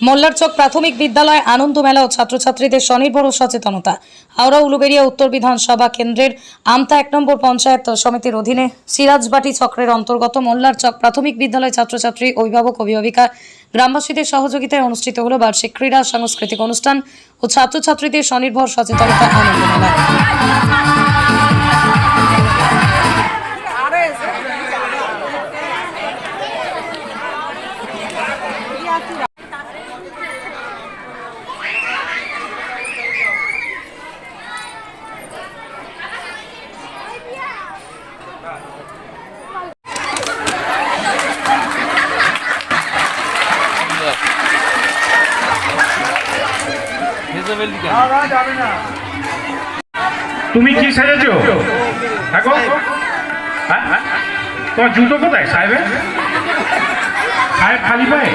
মোল্লারচক প্রাথমিক বিদ্যালয় আনন্দ মেলা ও ছাত্রছাত্রীদের স্বনির্ভর ও সচেতনতা। হাওড়া উলুবেড়িয়া উত্তর বিধানসভা কেন্দ্রের আমতা এক নম্বর পঞ্চায়েত সমিতির অধীনে সিরাজবাটি চক্রের অন্তর্গত মোল্লারচক প্রাথমিক বিদ্যালয় ছাত্রছাত্রী, অভিভাবক, অভিভাবিকা গ্রামবাসীদের সহযোগিতায় অনুষ্ঠিত হলো বার্ষিক ক্রীড়া, সাংস্কৃতিক অনুষ্ঠান ও ছাত্রছাত্রীদের স্বনির্ভর সচেতনতা আনন্দ মেলা। তুমি কি সেরেছো দেখো। হ্যাঁ, হ্যাঁ। তোমার জুতো কোথায় সাহেবের? সাহেব খালি পায়ে?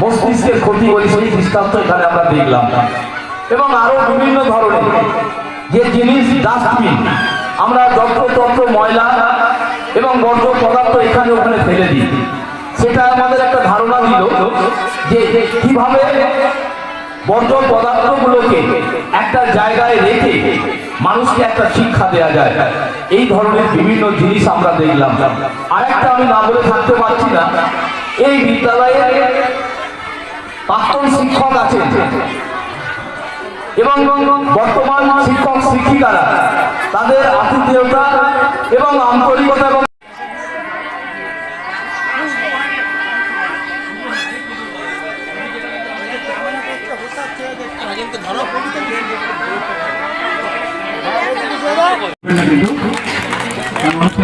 মস্তিষ্কের ক্ষতি বলি সেই দৃষ্টান্ত এখানে আমরা দেখলাম। এবং আরও বিভিন্ন ধরনের যে জিনিস, ডাস্টবিন, আমরা যত্রতত্র ময়লা এবং বর্জ্য পদার্থ এখানে ওখানে ফেলে দিই। সেটা আমাদের একটা ধারণা দিল যে কীভাবে বর্জ্য পদার্থগুলোকে একটা জায়গায় রেখে মানুষকে একটা শিক্ষা দেওয়া যায়। এই ধরনের বিভিন্ন জিনিস আমরা দেখলাম। আরেকটা আমি না বলে থাকতে পারছি না, এই বিদ্যালয়ে প্রাক্তন শিক্ষক আছেন। এবং বর্তমান শিক্ষক শিক্ষিকারা, তাদের আতিথেয়তা এবং আন্তরিকতা এবং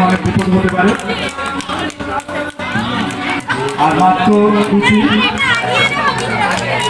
অনেক আর মাত্র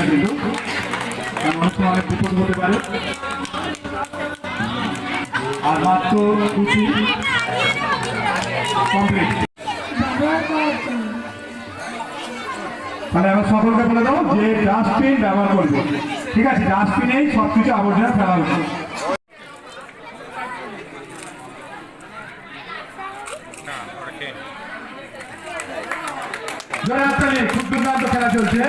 না কিন্তু অনেক বিপদ হতে পারে আর মাত্র কুচি তাহলে এবার সকলকে বলে দাও যে ডাস্টবিন ব্যবহার করবে ঠিক আছে ডাস্টবিনেই সব কিছু আবর্জনা ফেলা হাততালি, খুব দুর্দান্ত খেলা চলছে।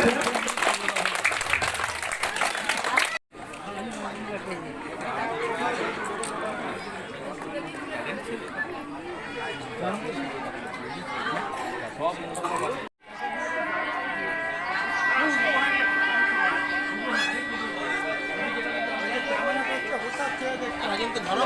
ধরা